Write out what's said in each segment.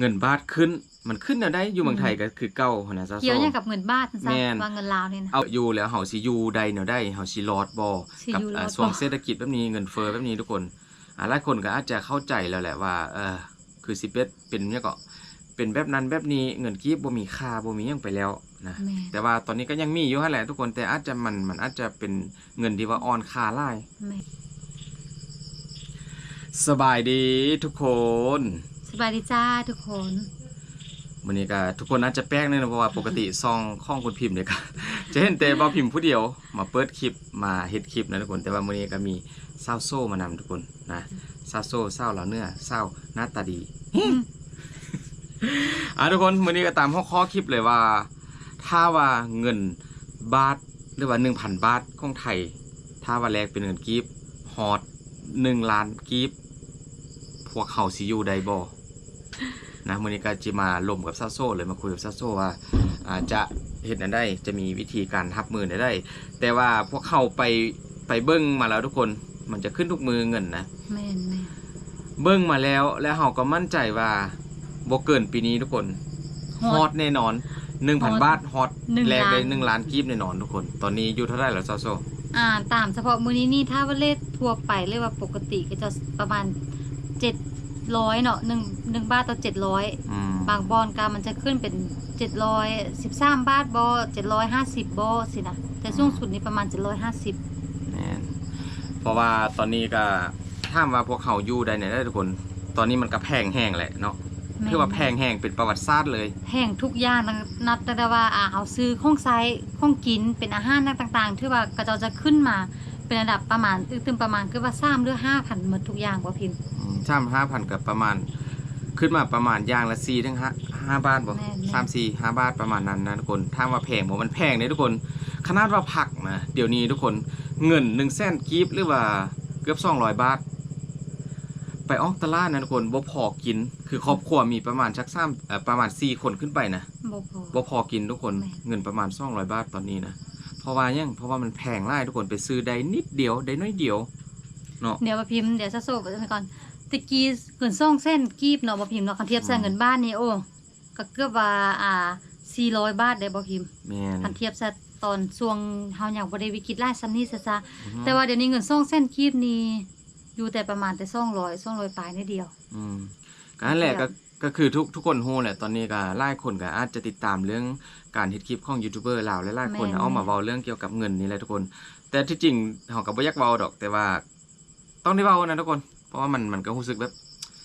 เงินบาทขึ้น มันขึ้นแนวได้อยู่เมืองไทยก็คือเก่าหั้นนะซะเกี่ยวหยังกับเงินบาทซะแม่น ว่าเงินลาวนี่นะ เอาอยู่แล้วเฮาสิอยู่ใดแนวได้เฮาสิรอดบ่สิกัอยู่รอดบ่ อ่าช่วงเศรษฐกิจแบบนี้เงินเฟ้อแบบนี้ทุกคนอ่าหลายคนก็อาจจะเข้าใจแล้วแหละว่าเออคือสิเป็นเป็นเนี่ยก็เป็นแบบนั้นแบบนี้เงินกีบบ่มีค่าบ่มีหยังไปแล้วนะ แม่แต่ว่าตอนนี้ก็ยังมีอยู่หั่นแหละทุกคนแต่อาจจะมันมันอาจจะเป็นเงินที่ว่าอ่อนค่าหลาย แม่สบายดีทุกคน สบายดีจ้าทุกคนวันนี้ก็ทุกคนอาจจะแปลกเลยนะเพราะว่าปกติซองข้องคุณพิมพ์เนี่ยก็จะเห็นแต่บ่าพิมพ์ผู้เดียวมาเปิดคลิปมาเฮ็ดคลิปนะทุกคนแต่ว่ามื้อนี้ก็มีซาโซ่มานำทุกคนนะซาโซ่ซาเหล่าเนื้อซาหน้าตาดี อะทุกคนมื้อนี้ก็ตามข้อข้อคลิปเลยว่า ถ้าว่าเงินบาทหรือว่า1,000 บาทของไทย ถ้าว่าแลกเป็นเงินกีบฮอด1ล้านกีบพวกเขาสิอยู่ใดบ่ นะมื้อนี้ก็จะมาลมกับซาโซ่เลยมาคุยกับซาโซ่ว่าอ่าจะเฮ็ดอันได้จะมีวิธีการทับมืออันได้ แต่ว่าพวกเขาไปไปเบิ้งมาแล้วทุกคนมันจะขึ้นทุกมือเงินนะแม่นแม่นเบิ้งมาแล้วแล้วเฮาก็มั่นใจว่าบ่เกินปีนี้ทุกคนฮอตแน่นอน1,000บาทฮอตหนึ่งแลกได้ล้าน1ล้านกีบแน่นอนทุกคน ตอนนี้อยู่เท่าไหร่แล้วซาโซ่อ่าตามเฉพาะมื้อนี้นี่ถ้าว่าเลขทั่วไปเรียกว่าปกติก็จะประมาณ 700เนาะ1 1บาทต่อ700อืมบางบอนกามันจะขึ้นเป็น713บาทบอ750บอสินะแต่สูงสุดนี่ประมาณ750แม่นเพราะว่าตอนนี้ก็ถามว่าพวกเขาอยู่ได้ไหนได้ทุกคน ตอนนี้มันก็แพงแห้งแหละเนาะแม่นคือว่าแพงแห้งเป็นประวัติศาสตร์เลยแพงทุกอย่างนะนับตั้งแต่ว่าอ่าเอาซื้อของไซของกินเป็นอาหารต่างๆที่ว่ากระเจาจะขึ้นมา เป็นระดับประมาณอึตึมประมาณคือว่า3หรือ5,000หมดทุกอย่างบ่พิมพ์สามห้าพันกับประมาณ ขึ้นมาประมาณอย่างละสี่ถึงห้าห้าบาทบ่แม่นๆสามสี่ห้าบาทประมาณนั้นนะทุกคนถ้าว่าแพงบ่มันแพงเลยทุกคนขนาดว่าผักนะเดี๋ยวนี้ทุกคนเงินหนึ่งแสนกีบหรือว่าเกือบสองร้อยบาท ไปออกตลาดนะทุกคนบ่พอกิน คือครอบครัวมีประมาณชักสามเอ่อประมาณสี่คนขึ้นไปนะบ่พอบ่พอกินทุกคนแม่เงินประมาณ200บาทตอนนี้นะ เพราะว่าหยังเพราะว่ามันแพงหลายทุกคนไปซื้อได้นิดเดียวได้น้อยเดียวเนาะ เดี๋ยวบ่พิมพ์เดี๋ยวจะโซ่ไปก่อนตะกี้เกิน2เส้นกีบเนาะบ่พิมพ์เนาะคันเทียบใส่เงินบ้านนี่โอ้ก็เกือบว่าอ่า400บาทได้บ่พิมพ์แม่น คันเทียบซะตอนช่วงเฮายังบ่ได้วิกฤตหลายซ้ำนี้ซะซะอือฮึ แต่ว่าเดี๋ยวนี้เงิน2เส้นกีบนี่อยู่แต่ประมาณแต่200 200ปลายนิดเดียว อืม ก็นั่นแหละเดีก็ยวก็คือทุกทุกคนฮู้แหละตอนนี้ก็หลายคนก็อาจจะติดตามเรื่องการเฮ็ดคลิปของยูทูบเบอร์ลาวหลายๆคนแม่นเอามาเว้าเรื่องเกี่ยวกับเงินนี่แหละทุกคน แต่ที่จริงเฮาก็บ่อยากเว้าดอก แต่ว่า ต้องได้เว้านะทุกคน เพราะว่ามันมันก็รู้สึกแบบ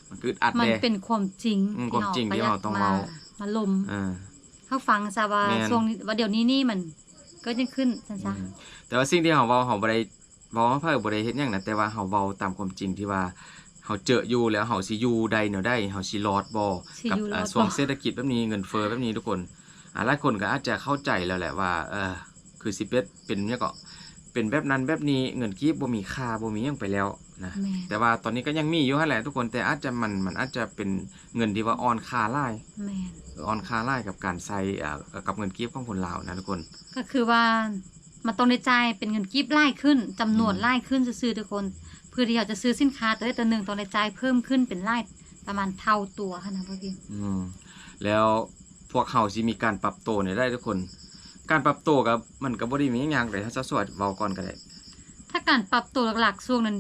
มันก็อึดอัดมันแน่เป็นความจริงอืมความจริงที่เราต้องเว้ามาลมอ่าเฮาฟังซะว่าแม่นช่วงนี้ว่าเดี๋ยวนี้นี่มันก็ยังขึ้นซั่นซะอืมแต่ว่าสิ่งที่เฮาเว้าเฮาบ่ได้เว้าเพื่อบ่ได้เฮ็ดหยังนะแต่ว่าเฮาเว้าตามความจริงที่ว่า เฮาเจออยู่แล้วเฮาสิอยู่ใดแนวใดเฮาสิรอดบ่สิกัอยู่รอดอ่าบ่ช่วงเศรษฐกิจแบบนี้เงินเฟ้อแบบนี้ทุกคนอ่าหลายคนก็อาจจะเข้าใจแล้วแหละว่าเออคือสิเป็นเป็นเนี่ยก็เป็นแบบนั้นแบบนี้เงินกีบบ่มีค่าบ่มีหยังไปแล้วนะแม่แต่ว่าตอนนี้ก็ยังมีอยู่หั่นแหละทุกคนแต่อาจจะมันมันอาจจะเป็นเงินที่ว่าอ่อนค่าหลายแม่นอ่อนค่าหลายกับการใช้อ่ากับเงินกีบของคนลาวนะทุกคน ก็คือว่ามันต้องได้จ่ายเป็นเงินกิฟต์ไล่ขึ้นจำนวนอืมไล่ขึ้นซื้อๆทุกคนเพื่อที่เราจะซื้อสินค้าตัวใดตัวหนึ่งต้องได้จ่ายเพิ่มขึ้นเป็นไล่ประมาณเท่าตัวค่ะนะพ่อพี่อืมแล้วพวกเขาสิมีการปรับตัวเนี่ยได้ทุกคน การปรับตัวกับมันก็บ่ได้มีหยังแต่ถ้าจะสวดเว้าก่อนก็ได้ ถ้าการปรับตัวหลักๆช่วงนั้น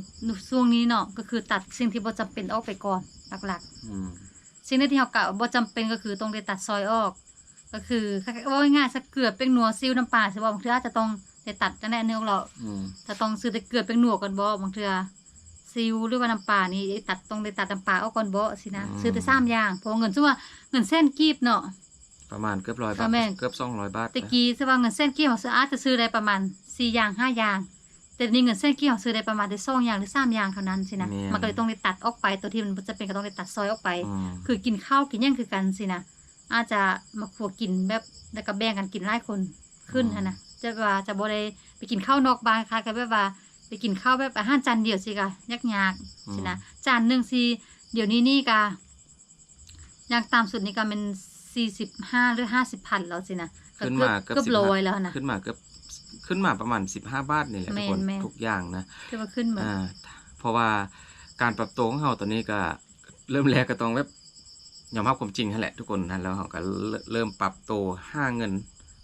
ช่วงนี้เนาะก็คือตัดสิ่งที่บ่จำเป็นออกไปก่อนหลักอืมๆสิ่งที่เรากะว่าบ่จำเป็นก็คือต้องได้ตัดซอยออก ก็คือว่าง่ายๆสักเกลือเป็นนัวซิวน้ำปลาใช่บ่บางเทื่ออาจจะต้องได้ตัดจังได๋เนื้อออกแล้วอืม จะต้องซื้อแต่เกลือเป็นหนวกก่อนบ่บางเทื่อ ซิวหรือว่าน้ำปลานี่ตัดต้องได้ตัดน้ำปลาออกก่อนบ่สินะ ซื้อแต่สามอย่างเพราะว่าเงินซึ่งว่าเงินเส้นกีบเนาะ ประมาณเกือบร้อยบาก็ทแม่นเกือบ200บาทตะกี้ซึ่งว่าเงินเส้นกีบเราซื้ออาจจะซื้อได้ประมาณสี่อย่างห้าอย่าง แต่เดี๋ยวนี้เงินเส้นกีบเราซื้อได้ประมาณได้สองอย่างหรือสามอย่างเท่านั้นสินะ มันก็เลยต้องได้ตัดออกไปตัวที่มันจะเป็นก็ต้องได้ตัดซอยออกไป อืมคือกินข้าวกินหยังคือกันสินะอาจจะมาขัวกินแบบแล้วก็แบ่งกันกินหลายคนขึ้นหั้นนะจะว่าจะบ่ได้ไปกินข้าวนอกบ้านค่ะก็แบบว่า ไปกินข้าวแบบอาหารจานเดียวสิกะยักยากๆสินะจานหนึ่งสิเดี๋ยวนี้นี่กะอย่างตามสุดนี่ก็เป็นสี่สิบห้าหรือห้าสิบพันแล้วสินะก็ขึ้นเกือบมาเกือบเกือบ15ร้อยแล้วนะขึ้นมาเกือบขึ้นมาประมาณ15บาทนี่แหละทุกคนแม่นๆทุกอย่างนะที่ว่าขึ้นมาอ่าเพราะว่าการปรับตัวของเราตอนนี้ก็เริ่มแรกก็ต้องแบบยอมรับความจริงนั่นแหละทุกคนนะแล้วเขาก็เริ่มเริ่มปรับตัวห้าเงิน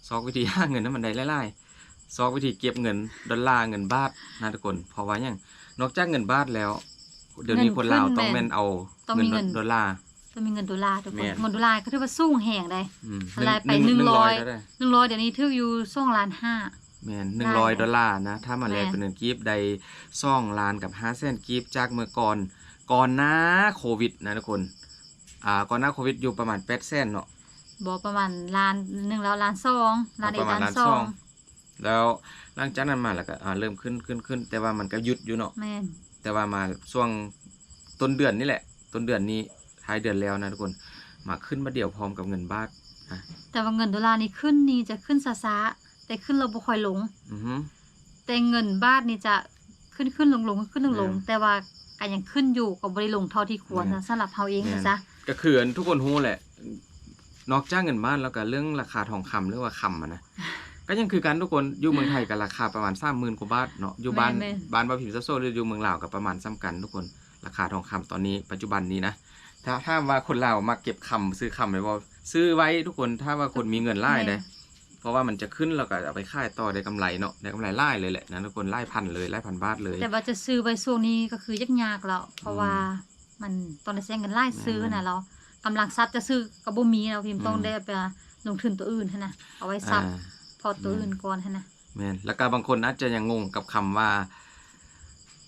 ซอกวิธีห้าเงินนั้นมันได้ไล่ๆ ซอกวิธีเก็บเงินดอลลาร์เงินบาทนะทุกคนเพราะว่าอย่างนอกจากเงินบาทแล้ว เดี๋ยวนี้คนลาวต้องแม่นเอาต้องมีเงินดอลลาร์ต้องมีเงินดอลลาร์ทุกคแม่นนเงินดอลลาร์ก็ถือว่าสูงแห่งได้อืมอะไรไปหนึ่งหนึ่งร้อยก็ได้หนึ่งร้อยเดี๋ยวนี้ถืออยู่สองล้านห้าแม่นหนึ่งร้อยได้ดอลลาร์นะ ถ้ามาแลกแม่นเป็นเงินกีบใดซ่องล้านกับห้าแสนกีบจากเมื่อก่อนก่อนหน้าโควิดนะทุกคน อ่าก่อนหน้าโควิดอยู่ประมาณแปดแสนเนาะบอกประมาณล้านหนึ่งแล้วล้านสองล้านเอปกระมาณล้านล้านสสอองง แล้วหลังจากนั้นมาแล้วก็อ่าเริ่มขึ้นขึ้นขึ้น แต่ว่ามันก็หยุดอยู่เนาะแม่นแต่ว่ามาช่วงต้นเดือนนี่แหละ ต้นเดือนนี้ท้ายเดือนแล้วนะทุกคนมาขึ้นมาเดี่ยวพร้อมกับเงินบาทอะแต่ว่าเงินดอลลาร์นี่ขึ้นนี่จะขึ้นช้าๆแต่ขึ้นเราบ่ค่อยลงอือฮึ แต่เงินบาทนี่จะขึ้นขึ้นลงลงขึ้นลงลงแม่นแต่ว่าก็ยังขึ้นอยู่ก็บ่ได้ลงเท่าที่ควรแม่นะน สำหรับเฮาเองแม่นนะจ๊ะก็คืออันทุกคนรู้แหละ นอกจากเงินบ้านแล้วก็เรื่องราคาทองคำหรือว่าคำอะนะ ก็ยังคือกันทุกคนอยู่เมืองไทยกับราคาประมาณสามหมื่นกว่าบาทเนาะอยู่บ้านแม่นบ้านบ้านพิมพ์ซะโซหรืออยู่เมืองลาวกับประมาณซ้ำกันทุกคนราคาทองคำตอนนี้ปัจจุบันนี้นะถ้าถ้าว่าคนลาวมาเก็บคำซื้อคำไว้บ่ซื้อไว้ทุกคนถ้าว่าคนมีเงินไล่ได้ เพราะว่ามันจะขึ้นแล้วก็เอาไปขายต่อได้กำไรเนาะได้กำไรไล่เลยแหละนะทุกคนไล่พันเลยไล่พันบาทเลย แต่ว่าจะซื้อไว้ช่วงนี้ก็คือยากๆแล้ว เพราะอืมว่ามันตอนนี้ใช้เงินไล่ซื้อแม่นะนเรากำลังทรัพย์จะซื้อก็บ่มีเราพิมพ์ต้องอืมได้ไปลงทุนตัวอื่นหั้นนะเอาไว้ซับอ่า พอตัวอื่นก่อนหั้นนะแม่นแล้วก็บางคนอาจจะยังงงกับคำว่า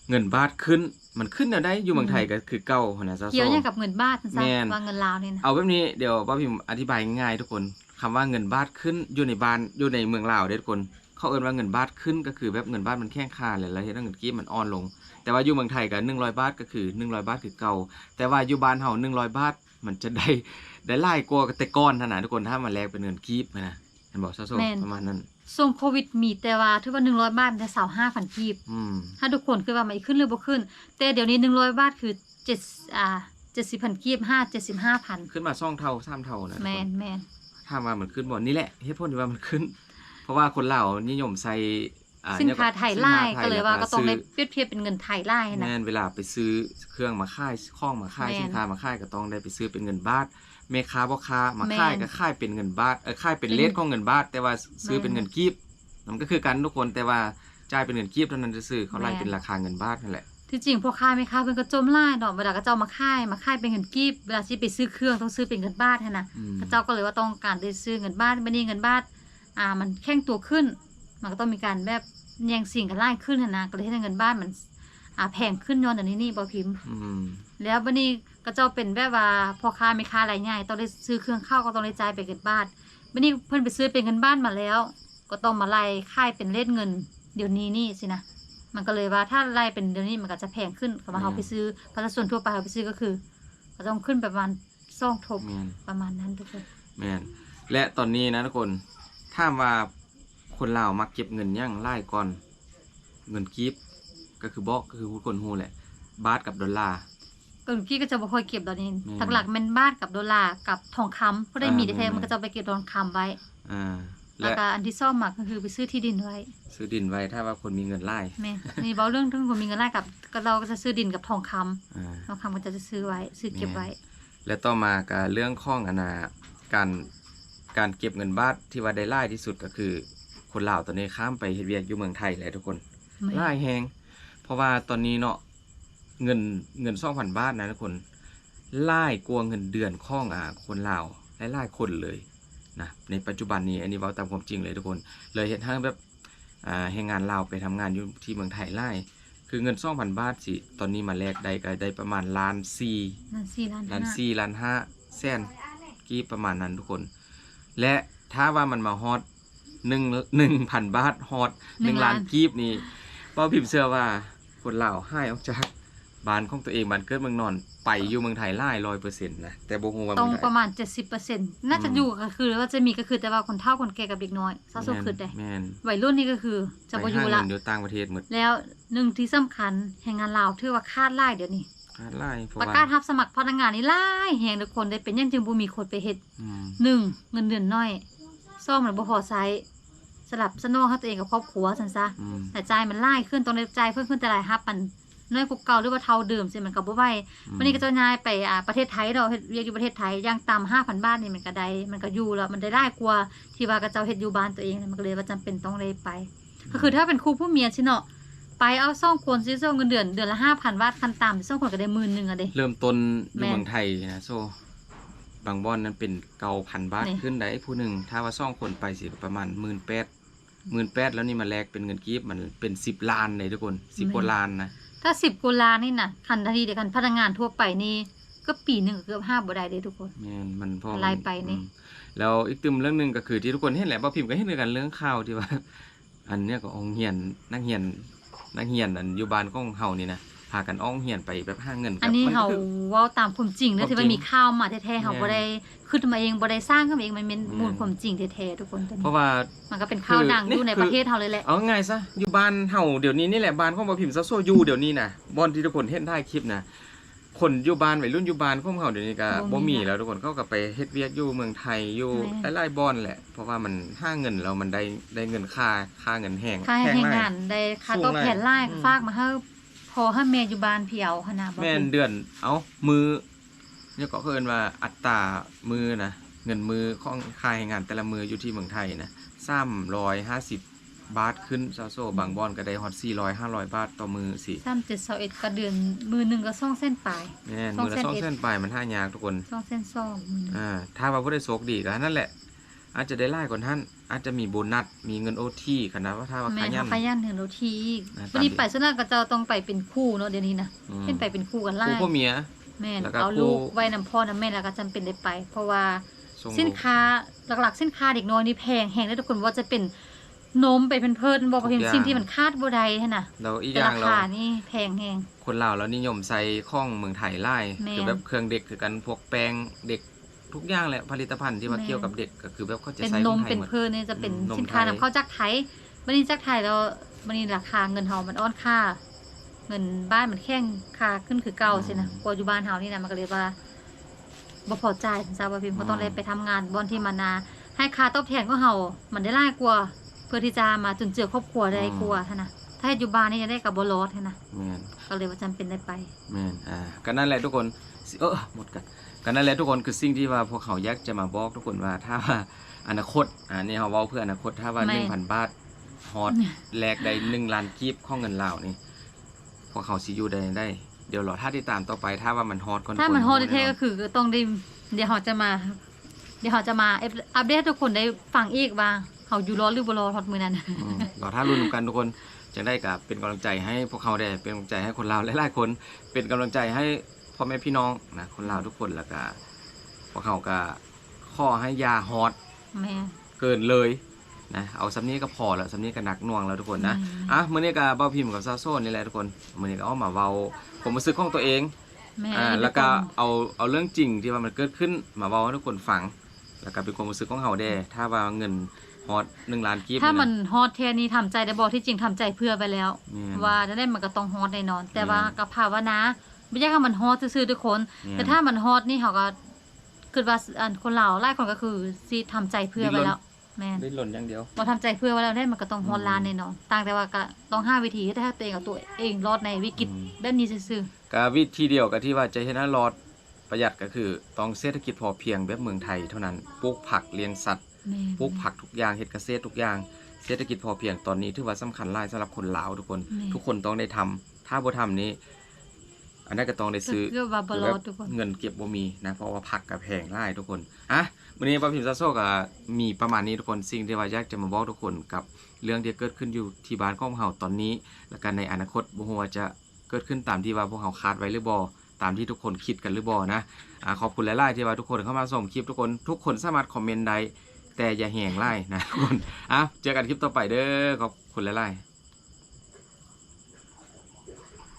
เงินบาทขึ้น มันขึ้นแนวได้อยู่เมืองไทยก็คือเก้าหัวหน้าซาโซเกี่ยวเนี่ยกับเงินบาทจังแม่ซั่นนว่าเงินลาวนี่นะเอาแบบนี้เดี๋ยวป้าพิมพ์อธิบายง่ายๆทุกคนคำว่าเงินบาทขึ้นอยู่ในบ้านอยู่ในเมืองลาวเด้อทุกคนเขาเอิ้นว่าเงินบาทขึ้นก็คือแบบเงินบาทมันแข้งค่าเลยแล้วเฮ็ดให้เงินกีบมันอ่อนลง แต่ว่าอยู่เมืองไทยก็100บาทก็คือ100บาทคือเก่า แต่ว่าอยู่บ้านเฮา100บาทมันจะได้ได้หลายกว่าแต่ก่อนเท่านั้นทุกคนถ้ามาแลกเป็นเงินกีบนะเห็นบ่ซาโซประมาณนั้นช่วงโควิดมีแต่ว่าถือว่า100บาทได้25,000กีบ อืม ถ้าทุกคนคือว่ามันขึ้นหรือบ่ขึ้น แต่เดี๋ยวนี้ 100 บาทคือ7อ่า70,000กีบ5 75,000ขึ้นมาสองเท่าสามเท่านะทุกคนแม่นแม่นถ้าว่ามันขึ้นบ่นี่แหละเหตุผลที่ว่ามันขึ้น เพราะว่าคนลาวนิยมใส่อ่สินค้าไทยไล่สินค้ก็เลยว่าก็ต้องได้ซื้เปรียบเทียบเป็นเงินไทยไล่นะแม่นเวลาไปซื้อเครื่องมาค่ายข้องมาค่ายแม่น สินค้ามาค่ายก็ต้องได้ไปซื้อเป็นเงินบาท แม่ค้าพ่อค้ามาแม่นค่ายก็ค่ายเป็นเงินบาทเออค่ายเป็นเป็นเลทของเงินบาท แต่ว่าซื้อแม่นเป็นเงินกีบมันก็คือกันทุกคนแต่ว่าจ่ายเป็นเงินกีบเท่านั้นจะซื้อเขาไล่แม่นเป็นราคาเงินบาทนั่นแหละที่จริงพวกค่ายไม่ค่ายเพิ่นก็จมไล่เนาะเวลาก็เจ้ามาค่ายมาค่ายเป็นเงินกีบเวลาที่ไปซื้อเครื่องต้องซื้อเป็นเงินบาทหั้นนะอืมพระเจ้าก็เลยว่าต้องการได้ซื้อเงินบาทบัดนี้เงินบาทอ่ามันแข็งตัวขึ้น มันก็ต้องมีการแบบแย่งสิ่งกันไล่ขึ้นหั้นนะก็เลยให้เงินบาทมันอ่าแพงขึ้นย้อนอันนี้นี่บ่พิมพ์อืมแล้วบัดนี้ ก็เจ้าเป็นแบบว่าพ่อค้าแม่ค้ารายใหญ่ต้องได้ซื้อเครื่องเข้าก็ต้องได้จ่ายเป็นเงินบาทบัดนี้เพิ่นไปซื้อเป็นเงินบาทมาแล้ว ก็ต้องมาไล่ค่ายเป็นเลทเงิน เดี๋ยวนี้นี่สินะมันก็เลยว่าถ้าไล่เป็นเดี๋ยวนี้มันก็จะแพงขึ้นกับว่าอืมเขาไปซื้อประชาชนทั่วไปเขาไปซื้อก็คือก็ต้องขึ้นประมาณสองทบแม่น ประมาณนั้นทุกคนแม่นและตอนนี้นะทุกคนถ้ามว่าคนลาวมักเก็บเงินอย่างไล่ก่อน เงินกีบก็คือบอกก็คือทุกคนฮู้แหละ บาทกับดอลลาร์ ก็พี่ก็จะบ่ค่อยเก็บตอนนี้อืมทักหลักแมันบาทกับดอลลาร์กับทองคำเพราะได้อ่ามีแต่แท้แม่นมันก็จะเอาไปเก็บทองคำไว้ อ่า แล้วและก็อันที่ซ่อมมาก็คือไปซื้อที่ดินไว้ซื้อดินไว้ถ้าว่าคนมีเงินไล่แม่นี่เบาเรื่องทั้งคนมีเงินไล่กับก็เราก็จะซื้อดินกับทองคำอ่า ทองคำก็จะซื้อไว้ ซื้อเก็บไว้ และต่อมาก็เรื่องข้องอนนาการการเก็บเงินบาทที่ว่าได้ไล่ที่สุดก็คือ คนลาวตอนนี้ข้ามไปเฮ็ดเวียกอยู่เมืองไทยเลยทุกคนแม่ไล่แฮงเพราะว่าตอนนี้เนาะ เงินเงินสองพันบาทนะทุกคนไล่กลัวาเงินเดือนข้องอ่าคนลาวไล่ๆคนเลยนะในปัจจุบันนี้อันนี้เว้าตามความจริงเลยทุกคน เลยเห็นทั้งแบบอ่าแรงงานลาวไปทำงานอยู่ที่เมืองไทยไล่คือเงินสองพันบาทสิตอนนี้มาแลกได้ก็ได้ประมาณล้านสี่นั่นสี่ล้านล้านห้าสี่ล้านห้าแสนกี่ประมาณนั้นทุกคน และถ้าว่ามันมาฮอตหนึ่งหนึ่งพันบาทฮอตหนึ่งล้านกีบนี่ป้าพิมพ์เชื่อว่าคนลาวให้ออกจาก บ้านของตัวเองบ้านเกิดเมืองนอน ไปอยู่เมืองไทยไล่ร้อยเปอร์เซ็นต์นะแต่บ่ฮู้ว่าตรเมืงองไทยประมาณ 70%น่าจะอืม อยู่ก็คือว่าจะมีก็คือแต่ว่าคนเฒ่าคนแก่กับเด็กน้อยซะสุดคือได้แม่นวัยรุ่นนี่ก็คือจะบ่ไปอยู่หาละเงินอยู่ต่างประเทศหมดแล้วหนึ่งที่สำคัญแรงงานลาวถือว่าคาดไล่เดี๋ยวนี้ไล่เพราะประว่ากาศรับสมัครพนักงานนี่ไล่แหงทุกคนได้เป็นหยังจึงบ่มีคนไปเฮ็ดอืมหนึ่งเงินเดือนน้อยซ่อมมันบ่พอใช้สลับสนองให้ตัวเองกับครอบครัวซั่นซะอืมแต่จ่ายมันไล่ขึ้นต้องได้จ่ายเพิ่มขึ้นแต่รายรับมัน น้อยกว่าเก่าหรือว่าเท่าเดิมสิมันก็บ่ไหววันนี้ก็จะย้ายไปอ่าประเทศไทยเราะเฮ็ดเวียกอยู่ประเทศไทยอย่างต่ำ5,000บาทนี่มันก็ได้มันก็อยู่แล้วมันได้ได้กว่าที่ว่ากระเจ้าเฮ็ดอยู่บ้านตัวเองมันก็เลยว่าจำเป็นต้องเลยไป ก็คือถ้าเป็นครูผู้เมียสิเนาะไปเอาซ่องคนซิซ่องเงินเดือนเดือนละ5,000บาทคันต่ำซ่องคนก็ได้หมื่นหนึงอะเด้เริ่มต้นอแม่ยู่นเมืองไทยนะโซบางบอนนั้นเป็นเกาพันบาทนี่ขึ้นได้ผู้หนึ่งถ้าว่าซ่องคนไปสิประมาณหมื่นแปดหมื่นแปดแล้วนี่มาแลกเป็นเงินกีบมันเป็นสิบล้านเลยทุกคนสิบกว่าล้านนะ ถ้า10กว่าล้านนี่น่ะคันทันทีเดียวกันพนักงานทั่วไปนี่ก็ปีหนึงก็เกือบ5บ่ได้เด้ทุกคนแม่นมันพอรายไปนี่ อืมแล้วอีกตึมเรื่องหนึงก็คือที่ทุกคนเห็นแหละบ่พิมพ์ก็เห็นด้วยกันเรื่องข่าวที่ว่า อันเนี้ยก็อองเฮียนนักเฮียนนักเฮียนอันอยู่บ้านของเฮานี่นะพากันอ้องเฮียนไปแบบหาเงินอันนี้มัเฮาก็คือเว้าตามความจริงเด้อความที่มันจริงมีข่าวมาแท้ๆเฮาแม่นบ่ได้ขึ้นมาเองบ่ได้สร้างขึ้นมาเองมันเป็นแม่นมูลความจริงแท้ๆทุกคนตอนเพนี้ราะว่ามันก็เป็นข่าวดังคืออยู่ในนี่คือประเทศเฮาเลยแหละเอาง่ายซะอยู่บ้านเฮาเดี๋ยวนี้นี่แหละบ้านของบ่พิมพ์ซะโซอยู่เดี๋ยวนี้นะบอนที่ทุกคนเห็นได้คลิปนะคนอยู่บ้านวัยรุ่นอยู่บ้านของเฮาเดี๋ยวนี้ก็บ่มีแล้วทุกคนเขาก็ไปเฮ็ดเวียกอยู่เมืองไทยอยู่หลายๆบอนแหละ เพราะว่ามันห้าเงินแล้วมันได้ได้เงินค่าค่าเงินแห้งค่าแพแรงมากงานได้ค่าสูงตอบแทนหลายหลายอืมฝากมาให้ พอให้แม่อยู่บ้านเพียวหั่นน่ะบ่แม่นเป็นเดือน เอามือเนี่ยก็เพิ่นว่าอัตรามือนะเงินมือของค่าแรงงานแต่ละมืออยู่ที่เมืองไทยนะ350 บาทขึ้นซาโซบางบอนก็ได้ฮอด400 500 บาทต่อมือสิ3721ก็เดือนมือหนึงก็2เส้นปลาย แม่นสองมือละเส้นสองเอ็ดเส้นไปมันห้ายากทุกคน2เส้นซองมือหนึ่งอ่าถ้าว่าผู้ได้โชคดีก็นั่นแหละ อาจจะได้ไล่กว่าท่าน อาจจะมีโบนัส มีเงินโอทีขนาดว่าถ้าว่าแม่ขยัเฮานขยันถึงโลทีอีกนะ วันนี้ตามไปส่วนมากก็จะต้องไปเป็นคู่เนาะเดี๋ยวนี้นะอืมเป็นไปเป็นคู่กันหลาผู้ยพ่อเมีย แม่นแล้วก็เอาคู่ลูกไว้นำพ่อนำแม่แล้วก็จำเป็นได้ไป เพราะว่า ส่งสินลูก ค้าหลักๆสินค้าเด็กน้อยนี่แพงแพงได้ทุกคนว่าจะเป็นนมไปเป็นเพิ่นบอกว่าเป็นทุกอย่าง สิ่งที่มันคาดบ่ได้หั่นน่ะแล้วอีกอแต่ย่ารางเรา คานี่แพงแฮงคนลาวเรานิยมใส่ข้องเมืองไทยไล่แม่น คือแบบเครื่องเด็กคือกันพวกแปรงเด็ก ทุกอย่างแหละผลิตภัณฑ์ที่ว่าแม่นเกี่ยวกับเด็กก็คือแบบเขาจะเป็นใส่นขอมงไทยเป็นหมดเพิ่นนี่จะเป็นอืมนมสินค้าไทย นำเข้าจากไทยบัดนี้จากไทยแล้วบัดนี้ราคาเงินเฮามันอ่อนค่า เงินบ้านมันแข็งค่าขึ้นคือเก่าสินะกว่าอยู่บ้านเฮานี่นะมันก็เลยว่าบ่พอใจทราบว่าพิมพ์ก็ต้องเลยไปทำงานบอนที่มันนา ให้ค่าตอบแทนของเฮามันได้หลายกว่าเพื่อที่จะมาจุนเจือครอบครัวได้กว่าหั่นน่ะถ้าอยู่บ้านนี่จะได้กับบ่รอดหั่นน่ะแม่นก็เลยว่าจำเป็นได้ไป แม่นอ่าก็นั่นแหละทุกคนสิเออหมดกัน ก็นั่นแหละทุกคนคือสิ่งที่ว่าพวกเขาอยากจะมาบอกทุกคนว่าถ้าว่าอนาคตอ่านี่เขาเว้าเพื่ออนาคตถ้าว่าแม่1,000บาทฮอตแลกได้1ล้านกีบของเงินลาวนี่พวกเขาสิอยู่ได้ได้ เดี๋ยวรอถ้าติดตามต่อไปถ้าว่ามันฮอตก่อนถ้ามันทุฮคอดแท้ๆก็คือต้องได้เดี๋ยวเฮาจะมา เดี๋ยวเฮาจะมาอัปเดตให้ทุกคนได้ฟังอีกว่าเฮาอยู่รอดหรือบ่รอดฮอดมื้อนั้น อืมรอถ้ารุ่นกันทุกคนจะได้กับเป็นกำลังใจให้พวกเขาได้เป็นกำลังใจให้คนลาวหลายๆคน เป็นกำลังใจให้ พ่อแม่พี่น้องนะคนลาวทุกคนแล้วก็พวกเขาก็ข้อให้ยาฮอตแม่เกินเลยนะเอาสำนี้ก็พอแล้วสำนี้ก็หนักหน่วงแล้วทุกคนนะอืมอะมื้อนี้ก็เบ้าพิมพ์กับซาโซนนี่แหละทุกคนมื้อนี้ก็เอามาเว้าผมรู้สึกของตัวเองแม่อ่านี่แล้วก็เป็นเอาเอาเรื่องจริงที่ว่ามันเกิดขึ้นมาเว้าให้ทุกคนฟังแล้วก็เป็นความรู้สึกของเฮาแด้ถ้าว่าเงินฮอต1ล้านกีบถ้ามันะฮอตแท้นี่ทำใจได้บ่ที่จริงทำใจเพื่อไปแล้วแม่นว่าจะได้มันก็ต้องฮอตแน่นอน แต่อืมว่าก็ภาวนา ไม่ใช่ว่ามันฮอตซื่อๆทุกคนแม่นแต่ถ้ามันฮอตนี่เขาก็คือว่าอันคนเราหลายคนก็คือสิทำใจเพื่อไปแล้วแม่นได้หล่นอย่างเดียวบ่ทำใจเพื่อไว้แล้วได้มันก็ต้องฮอตอืมลานแน่นอนต่างแต่ว่าก็ต้องหาวิธีให้ให้ตัวเองกับตัวเองรอดในวิกฤตอืม แบบนี้ซื่อก็วิธีเดียวกับที่ว่าจะชนะรอดประหยัดก็คือต้องเศรษฐกิจพอเพียงแบบเมืองไทยเท่านั้นปลูกผักเลี้ยงสัตว์ๆแม่นปลูกผักทุกอย่างเฮ็ดเกษตรทุกอย่างเศรษฐกิจพอเพียงตอนนี้ถือว่าสำคัญหลายสำหรับคนลาวทุกคน แม่ทุกคนต้องได้ทำถ้าบ่ทำนี้ อันนั้นก็ต้องได้ซื้อก็ว่าบ่รอดทุกคนเงินเก็บบ่มีนะเพราะว่าผักกับแพงหลายทุกคนอะวันนี้ป้าพิมพ์ซาโซก็มีประมาณนี้ทุกคนสิ่งที่ว่าอยากจะมาบอกทุกคนกับเรื่องที่เกิดขึ้นอยู่ที่บ้านของเฮาตอนนี้ แล้วก็ในอนาคตบ่ฮู้ว่าจะเกิดขึ้นตามที่ว่าพวกเฮาคาดไว้หรือบ่ตามที่ทุกคนคิดกันหรือบ่นะอ่าขอบคุณหลายๆที่ว่าทุกคนเข้ามาส่งคลิปทุกคนทุกคนสามารถคอมเมนต์ได้แต่อย่าแหงไล่นะทุกคนอะเจอกันคลิปต่อไปเด้อขอบคุณหลายๆ